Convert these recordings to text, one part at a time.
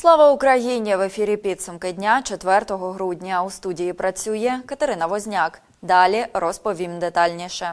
Слава Україні! В ефірі підсумки дня 4 грудня. У студії працює Катерина Возняк. Далі розповім детальніше.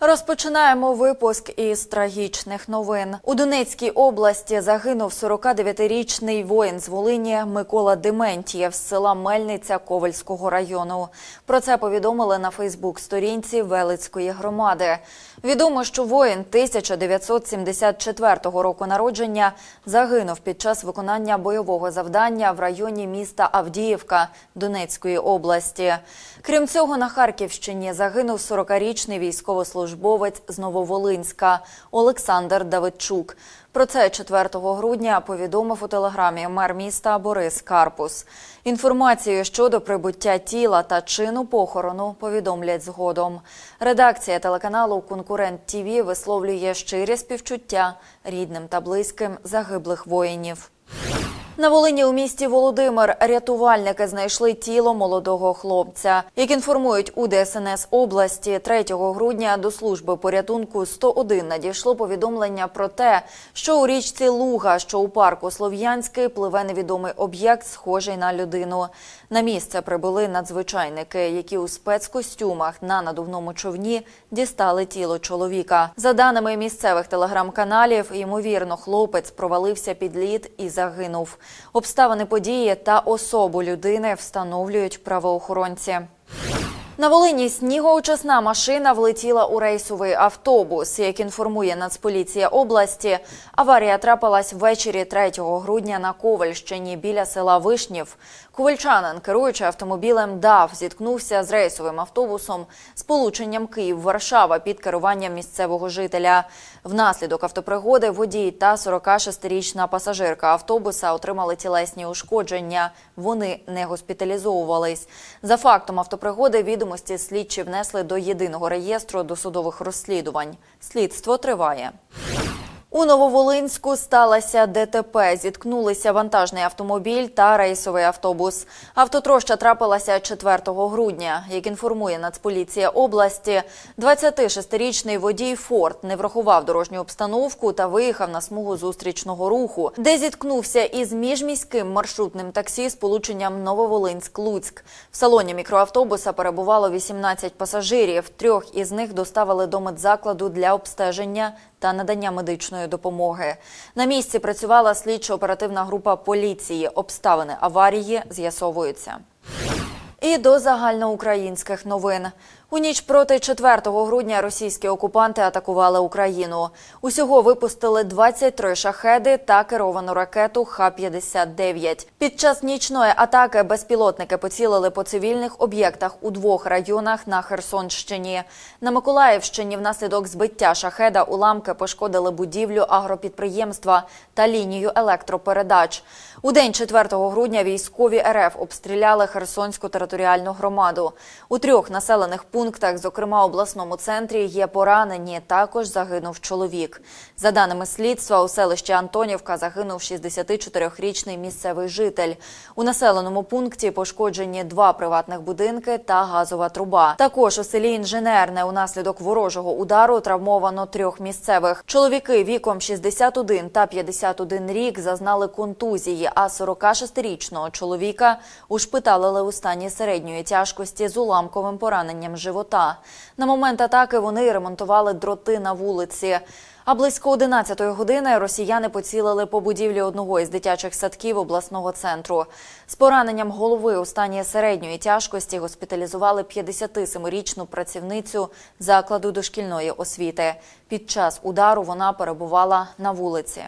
Розпочинаємо випуск із трагічних новин. У Донецькій області загинув 49-річний воїн з Волині Микола Дементієв з села Мельниця Ковальського району. Про це повідомили на Фейсбук-сторінці Велицької громади. Відомо, що воїн 1974 року народження загинув під час виконання бойового завдання в районі міста Авдіївка Донецької області. Крім цього, на Харківщині загинув 40-річний військовослужбовець з Нововолинська Олександр Давидчук. Про це 4 грудня повідомив у телеграмі мер міста Борис Карпус. Інформацію щодо прибуття тіла та чину похорону повідомлять згодом. Редакція телеканалу Конкурент ТІВІ висловлює щирі співчуття рідним та близьким загиблих воїнів. На Волині у місті Володимир рятувальники знайшли тіло молодого хлопця. Як інформують у ДСНС області, 3 грудня до служби порятунку 101 надійшло повідомлення про те, що у річці Луга, що у парку Слов'янський, пливе невідомий об'єкт, схожий на людину. На місце прибули надзвичайники, які у спецкостюмах на надувному човні дістали тіло чоловіка. За даними місцевих телеграм-каналів, ймовірно, хлопець провалився під лід і загинув. Обставини події та особу людини встановлюють правоохоронці. На Волині снігоочисна машина влетіла у рейсовий автобус. Як інформує Нацполіція області, аварія трапилась ввечері 3 грудня на Ковальщині біля села Вишнів. Ковальчанин, керуючи автомобілем ДАВ, зіткнувся з рейсовим автобусом з полученням Київ-Варшава під керуванням місцевого жителя. Внаслідок автопригоди водій та 46-річна пасажирка автобуса отримали тілесні ушкодження. Вони не госпіталізовувались. За фактом автопригоди відомості слідчі внесли до єдиного реєстру досудових розслідувань. Слідство триває. У Нововолинську сталося ДТП. Зіткнулися вантажний автомобіль та рейсовий автобус. Автотроща трапилася 4 грудня. Як інформує Нацполіція області, 26-річний водій Форд не врахував дорожню обстановку та виїхав на смугу зустрічного руху, де зіткнувся із міжміським маршрутним таксі з полученням Нововолинськ-Луцьк. В салоні мікроавтобуса перебувало 18 пасажирів. Трьох із них доставили до медзакладу для обстеження та надання медичної допомоги. На місці працювала слідчо-оперативна група поліції. Обставини аварії з'ясовуються. І до загальноукраїнських новин. У ніч проти 4 грудня російські окупанти атакували Україну. Усього випустили 23 шахеди та керовану ракету Х-59. Під час нічної атаки безпілотники поцілили по цивільних об'єктах у двох районах на Херсонщині. На Миколаївщині внаслідок збиття шахеда уламки пошкодили будівлю агропідприємства та лінію електропередач. У день 4 грудня військові РФ обстріляли Херсонську територіальну громаду. У трьох населених пунктах, зокрема обласному центрі, є поранені. Також загинув чоловік. За даними слідства, у селищі Антонівка загинув 64-річний місцевий житель. У населеному пункті пошкоджені два приватних будинки та газова труба. Також у селі Інженерне унаслідок ворожого удару травмовано трьох місцевих. Чоловіки віком 61 та 51 рік зазнали контузії, а 46-річного чоловіка ушпиталили у стані середньої тяжкості з уламковим пораненням живота. На момент атаки вони ремонтували дроти на вулиці. А близько 11-ї години росіяни поцілили по будівлі одного із дитячих садків обласного центру. З пораненням голови у стані середньої тяжкості госпіталізували 57-річну працівницю закладу дошкільної освіти. Під час удару вона перебувала на вулиці.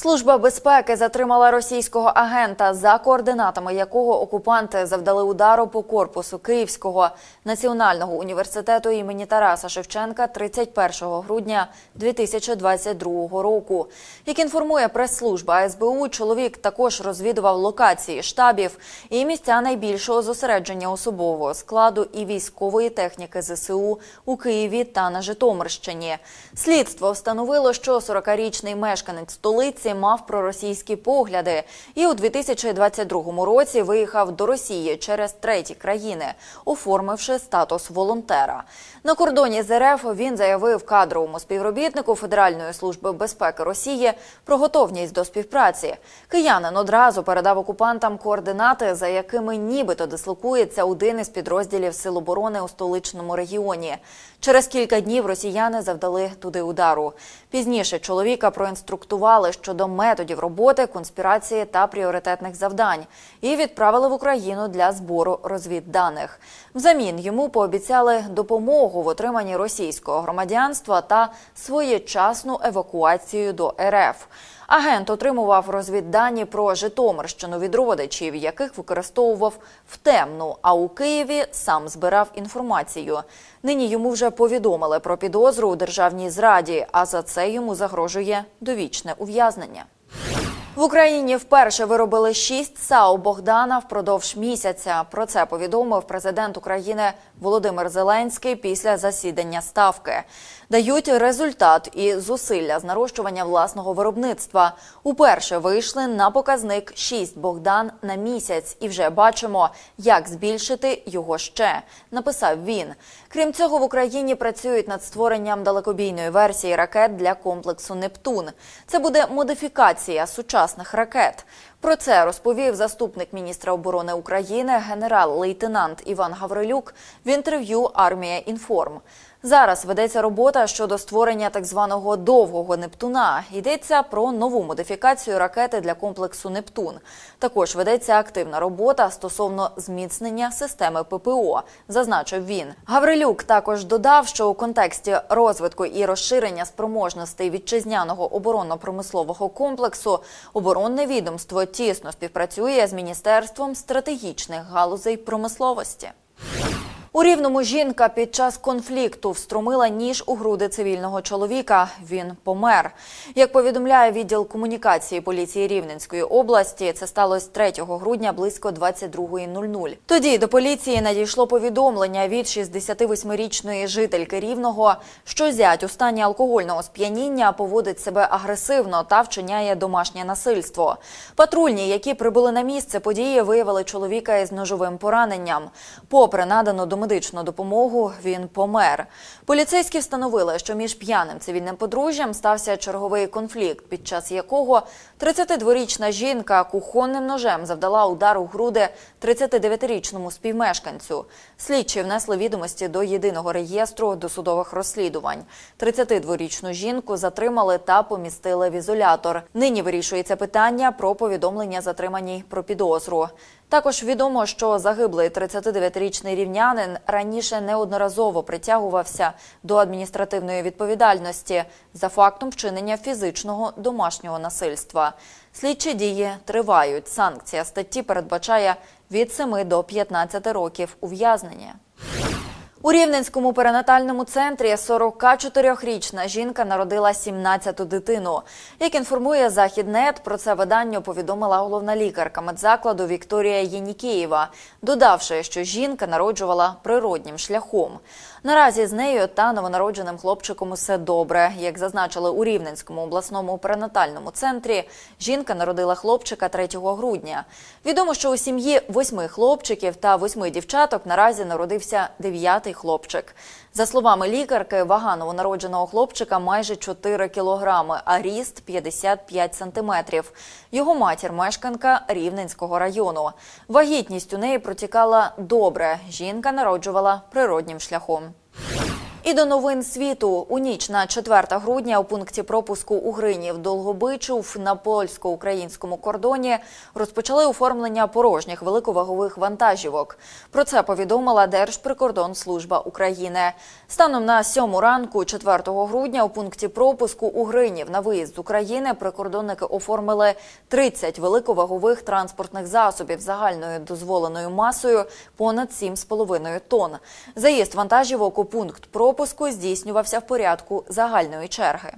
Служба безпеки затримала російського агента, за координатами якого окупанти завдали удару по корпусу Київського національного університету імені Тараса Шевченка 31 грудня 2022 року. Як інформує прес-служба СБУ, чоловік також розвідував локації штабів і місця найбільшого зосередження особового складу і військової техніки ЗСУ у Києві та на Житомирщині. Слідство встановило, що 40-річний мешканець столиці віці мав проросійські погляди і у 2022 році виїхав до Росії через треті країни, оформивши статус волонтера. На кордоні з РФ він заявив кадровому співробітнику Федеральної служби безпеки Росії про готовність до співпраці. Киянин одразу передав окупантам координати, за якими нібито дислокується один із підрозділів Сил оборони у столичному регіоні. Через кілька днів росіяни завдали туди удару. Пізніше чоловіка проінструктували щодо методів роботи, конспірації та пріоритетних завдань і відправили в Україну для збору розвідданих. Взамін йому пообіцяли допомогу в отриманні російського громадянства та своєчасну евакуацію до РФ. Агент отримував розвіддані про Житомирщину від родичів, яких використовував в темну. А у Києві сам збирав інформацію. Нині йому вже повідомили про підозру у державній зраді, а за це йому загрожує довічне ув'язнення. В Україні вперше виробили шість САУ Богдана впродовж місяця. Про це повідомив президент України Володимир Зеленський після засідання ставки. Дають результат і зусилля з нарощування власного виробництва. Уперше вийшли на показник 6 Богдан на місяць, і вже бачимо, як збільшити його ще. Написав він. Крім цього, в Україні працюють над створенням далекобійної версії ракет для комплексу Нептун. Це буде модифікація сучасних ракет. Про це розповів заступник міністра оборони України генерал-лейтенант Іван Гаврилюк в інтерв'ю Армія Інформ. Зараз ведеться робота щодо створення так званого довгого Нептуна. Йдеться про нову модифікацію ракети для комплексу Нептун. Також ведеться активна робота стосовно зміцнення системи ППО, зазначив він. Гаврилюк також додав, що у контексті розвитку і розширення спроможностей вітчизняного оборонно-промислового комплексу оборонне відомство тісно співпрацює з міністерством стратегічних галузей промисловості. У рівному жінка під час конфлікту встромила ніж у груди цивільного чоловіка. Він помер. Як повідомляє відділ комунікації поліції Рівненської області, це сталося 3 грудня близько 22.00. Тоді до поліції надійшло повідомлення від 68-річної жительки Рівного, що зять у стані алкогольного сп'яніння поводить себе агресивно та вчиняє домашнє насильство. Патрульні, які прибули на місце події, виявили чоловіка із ножовим пораненням. Попри надану до медичну допомогу він помер. Поліцейські встановили, що між п'яним цивільним подружжям стався черговий конфлікт, під час якого 32-річна жінка кухонним ножем завдала удар у груди 39-річному співмешканцю. Слідчі внесли відомості до єдиного реєстру досудових розслідувань. 32-річну жінку затримали та помістили в ізолятор. Нині вирішується питання про повідомлення затриманій про підозру. Також відомо, що загиблий 39-річний рівнянин раніше неодноразово притягувався до адміністративної відповідальності за фактом вчинення фізичного домашнього насильства. Слідчі дії тривають. Санкція статті передбачає від 7 до 15 років ув'язнення. У Рівненському перинатальному центрі 44-річна жінка народила 17-ту дитину. Як інформує Західнет, про це видання повідомила головна лікарка медзакладу Вікторія Єнікієва, додавши, що жінка народжувала природнім шляхом. Наразі з нею та новонародженим хлопчиком усе добре. Як зазначили у Рівненському обласному перинатальному центрі, жінка народила хлопчика 3 грудня. Відомо, що у сім'ї восьми хлопчиків та восьми дівчаток наразі народився дев'ятий хлопчик. За словами лікарки, вага новонародженого хлопчика майже 4 кілограми, а ріст 55 сантиметрів. Його матір мешканка Рівненського району. Вагітність у неї протікала добре. Жінка народжувала природнім шляхом. І до новин світу у ніч на 4 грудня у пункті пропуску у Гринів Долгобичув на польсько-українському кордоні розпочали оформлення порожніх великовагових вантажівок. Про це повідомила Держприкордонслужба України. Станом на 7 ранку, 4 грудня, у пункті пропуску у Гринів на виїзд з України прикордонники оформили 30 великовагових транспортних засобів загальною дозволеною масою понад 7,5 тонн. Заїзд вантажівок у пункт пропуску здійснювався в порядку загальної черги.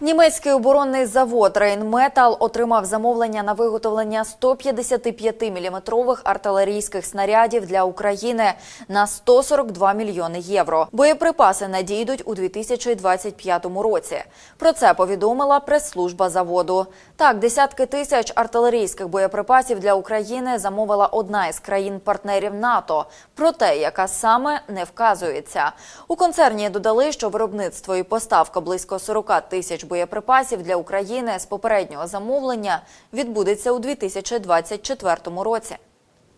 Німецький оборонний завод Рейнметал отримав замовлення на виготовлення 155-мм артилерійських снарядів для України на 142 мільйони євро. Боєприпаси надійдуть у 2025 році. Про це повідомила прес-служба заводу. Так, десятки тисяч артилерійських боєприпасів для України замовила одна із країн-партнерів НАТО. Проте, яка саме не вказується. У концерні додали, що виробництво і поставка близько 40 тисяч боєприпасів для України з попереднього замовлення відбудеться у 2024 році.